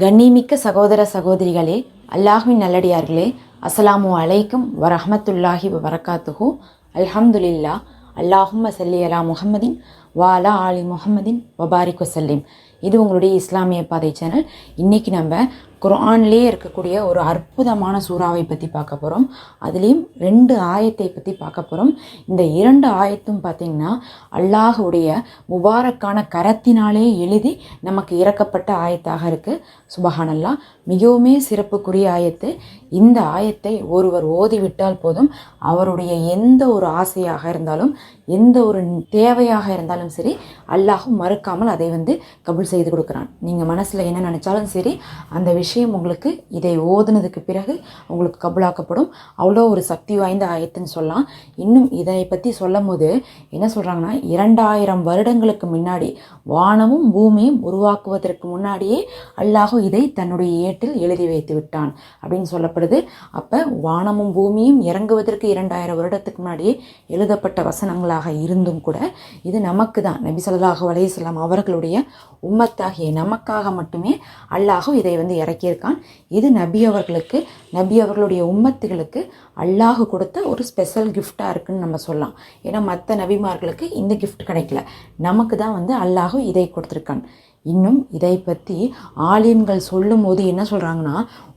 கண்ணிமிக்க சகோதர சகோதரிகளே அல்லாஹ்வின் நல்லடியார்களே அஸ்ஸலாமு அலைக்கும் வரஹமத்துல்லாஹி வரகாத்துஹு அல்ஹம்துலில்லா அல்லாஹும் சல்லி அலா முஹம்மதின் வாலா ஆலி முஹம்மதின் வபாரிக் வசல்லிம். இது உங்களுடைய இஸ்லாமிய பாதை சேனல் இன்றைக்கி நம்ம குரான்லேயே இருக்கக்கூடிய ஒரு அற்புதமான சூறாவை பற்றி பார்க்க போகிறோம் அதுலேயும் ரெண்டு ஆயத்தை பற்றி பார்க்க போகிறோம் இந்த இரண்டு ஆயத்தும் பார்த்திங்கன்னா அல்லாஹுடைய முபாரக்கான கரத்தினாலே எழுதி நமக்கு இறக்கப்பட்ட ஆயத்தாக இருக்குது சுபஹானல்லா மிகவுமே சிறப்புக்குரிய ஆயத்து. இந்த ஆயத்தை ஒருவர் ஓதிவிட்டால் போதும். அவருடைய எந்த ஒரு ஆசையாக இருந்தாலும் எந்த ஒரு தேவையாக இருந்தாலும் சரி அல்லாஹ் மறுக்காமல் அதை வந்து கபுல் செய்து கொடுக்குறான். நீங்கள் மனசில் என்ன நினச்சாலும் சரி அந்த விஷயம் உங்களுக்கு இதை ஓதுனதுக்கு பிறகு உங்களுக்கு கபுலாக்கப்படும். அவ்வளோ ஒரு சக்தி வாய்ந்த ஆயத்துன்னு சொல்லலாம். இன்னும் இதை பற்றி சொல்லும் போது என்ன சொல்கிறாங்கன்னா இரண்டாயிரம் வருடங்களுக்கு முன்னாடி வானமும் பூமியும் உருவாக்குவதற்கு முன்னாடியே அல்லாஹ் இதை தன்னுடைய ஏட்டில் எழுதி வைத்து விட்டான் அப்படின்னு சொல்லப்படுது. அப்போ வானமும் பூமியும் இறங்குவதற்கு இரண்டாயிரம் வருடத்துக்கு முன்னாடியே எழுதப்பட்ட வசனங்கள் வசனங்களாக இருந்தும் கூட இது நமக்கு தான் நபி ஸல்லல்லாஹு அலைஹி அவர்களுடைய உம்மத்தாகிய நமக்காக மட்டுமே அல்லாஹ் இதை வந்து இறக்கியிருக்கான். இது நபி அவர்களுக்கு நபி அவர்களுடைய உம்மத்துகளுக்கு அல்லாஹ் கொடுத்த ஒரு ஸ்பெஷல் கிஃப்டாக இருக்குன்னு நம்ம சொல்லலாம். ஏன்னா மற்ற நபிமார்களுக்கு இந்த கிஃப்ட் கிடைக்கல. நமக்கு தான் வந்து அல்லாஹ் இதை கொடுத்துருக்கான். இன்னும் இதை பற்றி ஆலிம்கள் சொல்லும்போது என்ன சொல்கிறாங்கன்னா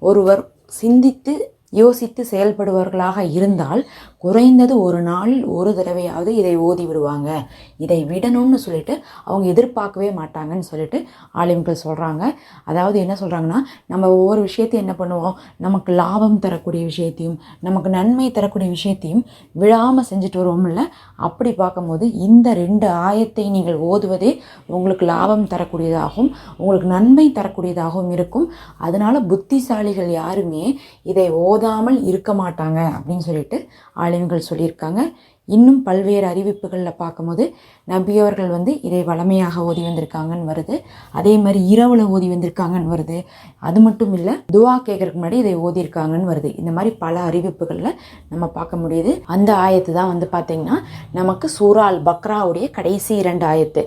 ஒருவர் சிந்தித்து யோசித்து செயல்படுபவர்களாக இருந்தால் குறைந்தது ஒரு நாளில் ஒரு தடவையாவது இதை ஓதி விடுவாங்க. இதை விடணும்னு சொல்லிட்டு அவங்க எதிர்பார்க்கவே மாட்டாங்கன்னு சொல்லிட்டு ஆலிம்கள் சொல்கிறாங்க அதாவது என்ன சொல்கிறாங்கன்னா நம்ம ஒவ்வொரு விஷயத்தையும் என்ன பண்ணுவோம்? நமக்கு லாபம் தரக்கூடிய விஷயத்தையும் நமக்கு நன்மை தரக்கூடிய விஷயத்தையும் விழாமல் செஞ்சுட்டு வருவோம்ல. அப்படி பார்க்கும்போது இந்த ரெண்டு ஆயத்தை நீங்கள் ஓதுவதே உங்களுக்கு லாபம் தரக்கூடியதாகவும் உங்களுக்கு நன்மை தரக்கூடியதாகவும் இருக்கும். அதனால் புத்திசாலிகள் யாருமே இதை ஓ ஓதாமல் இருக்க மாட்டாங்க அப்படின்னு சொல்லிட்டு ஆளுங்கள் சொல்லியிருக்காங்க. இன்னும் பல்வேறு அறிவிப்புகளில் பார்க்கும்போது நபியவர்கள் வந்து இதை வளமையாக ஓதி வந்திருக்காங்கன்னு வருது. அதே மாதிரி இரவில் ஓதி வந்திருக்காங்கன்னு வருது. அது மட்டும் இல்லை துவா கேட்கறதுக்கு முன்னாடி இதை ஓதியிருக்காங்கன்னு வருது. இந்த மாதிரி பல அறிவிப்புகளில் நம்ம பார்க்க முடியுது. அந்த ஆயத்து தான் வந்து பார்த்திங்கன்னா நமக்கு சூரால் பக்ராவுடைய கடைசி இரண்டு ஆயத்து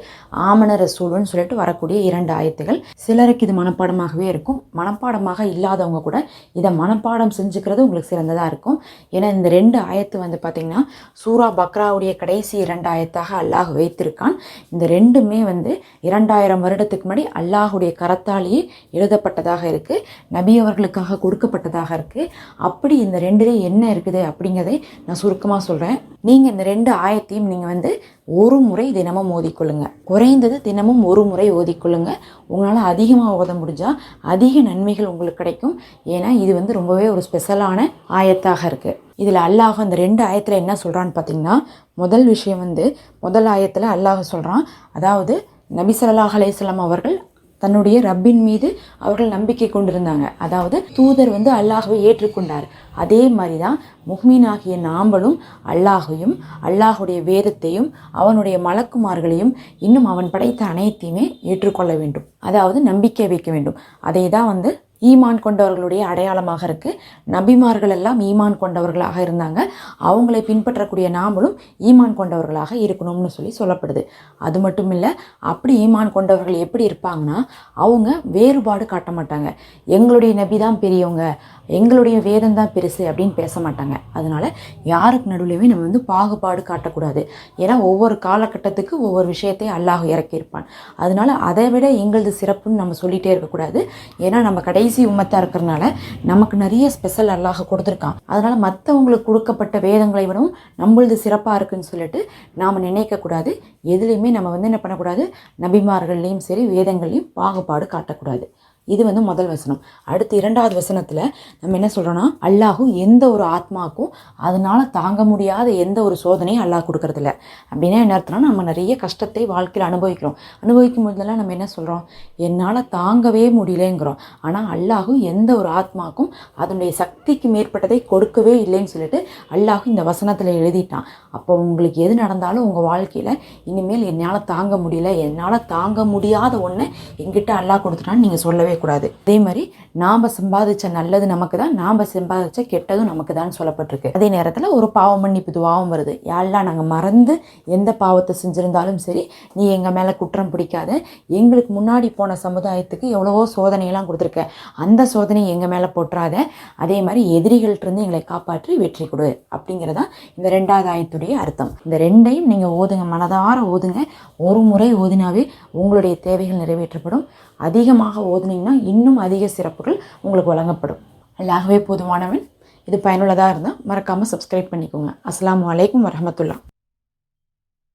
ஆமன ரசூலுன்னு சொல்லிட்டு வரக்கூடிய இரண்டு ஆயத்துகள். சிலருக்கு இது மனப்பாடமாகவே இருக்கும். மனப்பாடமாக இல்லாதவங்க கூட இதை மனப்பாடம் செஞ்சுக்கிறது உங்களுக்கு சிறந்ததாக இருக்கும். ஏன்னா இந்த ரெண்டு ஆயத்து வந்து பார்த்திங்கன்னா சூரா பக்ராவுடைய கடைசி இரண்டாயத்தாக அல்லாஹ் வைத்திருக்கான். இந்த ரெண்டுமே வந்து இரண்டாயிரம் வருடத்துக்கு முன்னாடி அல்லாஹுடைய கரத்தாலேயே எழுதப்பட்டதாக இருக்குது நபி அவர்களுக்காக கொடுக்கப்பட்டதாக இருக்குது அப்படி இந்த ரெண்டுலேயும் என்ன இருக்குது அப்படிங்கிறதை நான் சுருக்கமாக சொல்கிறேன் நீங்கள் இந்த ரெண்டு ஆயத்தையும் நீங்கள் வந்து ஒரு முறை தினமும் ஓதிக்கொள்ளுங்க. குறைந்தது தினமும் ஒரு முறை ஓதிக்கொள்ளுங்க. உங்களால் அதிகமாக ஓத முடிஞ்சால் அதிக நன்மைகள் உங்களுக்கு கிடைக்கும். ஏன்னா இது வந்து ரொம்பவே ஒரு ஸ்பெஷலான ஆயத்தாக இருக்குது இதில் அல்லாஹ் அந்த ரெண்டு ஆயத்தில் என்ன சொல்கிறான்னு பார்த்தீங்கன்னா முதல் விஷயம் வந்து முதல் ஆயத்தில் அல்லாஹ் சொல்கிறான் அதாவது நபி ஸல்லல்லாஹு அவர்கள் தன்னுடைய ரப்பின் மீது அவர்கள் நம்பிக்கை கொண்டிருந்தாங்க. அதாவது தூதர் வந்து அல்லாஹுவை ஏற்றுக்கொண்டார். அதே மாதிரி தான் முஹ்மீனாகிய நாம்பலும் அல்லாஹையும் அல்லாஹுடைய வேதத்தையும் அவனுடைய மலக்குமார்களையும் இன்னும் அவன் படைத்த அனைத்தையுமே ஏற்றுக்கொள்ள வேண்டும். அதாவது நம்பிக்கை வைக்க வேண்டும். அதை தான் வந்து ஈமான் கொண்டவர்களுடைய அடையாளமாக இருக்குது நபிமார்கள் எல்லாம் ஈமான் கொண்டவர்களாக இருந்தாங்க. அவங்களை பின்பற்றக்கூடிய நாமளும் ஈமான் கொண்டவர்களாக இருக்கணும்னு சொல்லி சொல்லப்படுது. அது மட்டும் இல்லை அப்படி ஈமான் கொண்டவர்கள் எப்படி இருப்பாங்கன்னா அவங்க வேறுபாடு காட்ட மாட்டாங்க. எங்களுடைய நபி தான் பெரியவங்க எங்களுடைய வேதம் தான் பெருசு அப்படின்னு பேச மாட்டாங்க. அதனால் யாருக்கு நடுவிலையுமே நம்ம வந்து பாகுபாடு காட்டக்கூடாது. ஏன்னா ஒவ்வொரு காலகட்டத்துக்கு ஒவ்வொரு விஷயத்தை அல்லாஹ் இறக்கியிருப்பான். அதனால் அதை விட எங்களது சிறப்புன்னு நம்ம சொல்லிகிட்டே இருக்கக்கூடாது. ஏன்னா நம்ம கடை கடைசி உம்மத்தாக இருக்கிறனால நமக்கு நிறைய ஸ்பெஷல் அல்லாஹ் கொடுத்துருக்கான். அதனால் மற்றவங்களுக்கு கொடுக்கப்பட்ட வேதங்களை விடவும் நம்மளது சிறப்பாக இருக்குன்னு சொல்லிட்டு நாம் நினைக்கக்கூடாது எதுலேயுமே நம்ம வந்து என்ன பண்ணக்கூடாது? நபிமார்கள்லேயும் சரி வேதங்கள்லையும் பாகுபாடு காட்டக்கூடாது. இது வந்து முதல் வசனம். அடுத்து இரண்டாவது வசனத்தில் நம்ம என்ன சொல்கிறோன்னா அல்லாஹும் எந்த ஒரு ஆத்மாவுக்கும் அதனால் தாங்க முடியாத எந்த ஒரு சோதனையும் அல்லாஹ் கொடுக்கறதில்ல. அப்படின்னா என்ன அர்த்தம்னா நம்ம நிறைய கஷ்டத்தை வாழ்க்கையில் அனுபவிக்கிறோம். அனுபவிக்கும் போதெல்லாம் நம்ம என்ன சொல்கிறோம் என்னால் தாங்கவே முடியலங்கிறோம். ஆனால் அல்லாஹும் எந்த ஒரு ஆத்மாவுக்கும் அதனுடைய சக்திக்கு மேற்பட்டதை கொடுக்கவே இல்லைன்னு சொல்லிட்டு அல்லாஹ் இந்த வசனத்தில் எழுதிட்டான். அப்போ உங்களுக்கு எது நடந்தாலும் உங்கள் வாழ்க்கையில் இனிமேல் என்னால் தாங்க முடியல என்னால் தாங்க முடியாத ஒன்று எங்கிட்ட அல்லாஹ் கொடுத்துட்டான்னு நீங்கள் சொல்லவே செய்யக்கூடாது. அதே மாதிரி நாம் சம்பாதிச்ச நல்லது நமக்கு தான் நாம் சம்பாதிச்ச கெட்டதும் நமக்கு தான் சொல்லப்பட்டிருக்கு. அதே நேரத்தில் ஒரு பாவம் மன்னிப்பு துவாவும் வருது. யாரெல்லாம் நாங்கள் மறந்து எந்த பாவத்தை செஞ்சுருந்தாலும் சரி நீ எங்கள் மேலே குற்றம் பிடிக்காத எங்களுக்கு முன்னாடி போன சமுதாயத்துக்கு எவ்வளவோ சோதனையெல்லாம் கொடுத்துருக்க. அந்த சோதனையை எங்கள் மேலே போட்டுறாத அதே மாதிரி எதிரிகள்கிட்டருந்து எங்களை காப்பாற்றி வெற்றி கொடு அப்படிங்கிறதான் இந்த ரெண்டாவது ஆயத்துடைய அர்த்தம். இந்த ரெண்டையும் நீங்கள் ஓதுங்க மனதார ஓதுங்க. ஒரு முறை ஓதினாவே உங்களுடைய தேவைகள் நிறைவேற்றப்படும். அதிகமாக ஓதுனீங்கன்னா இன்னும் அதிக சிறப்புகள் உங்களுக்கு வழங்கப்படும். அல்லாகவே போதுமானவன். இது பயனுள்ளதாக இருந்தால் மறக்காமல் சப்ஸ்கிரைப் பண்ணிக்கோங்க. அஸ்லாம் அலைக்கும் வரமத்துல்லா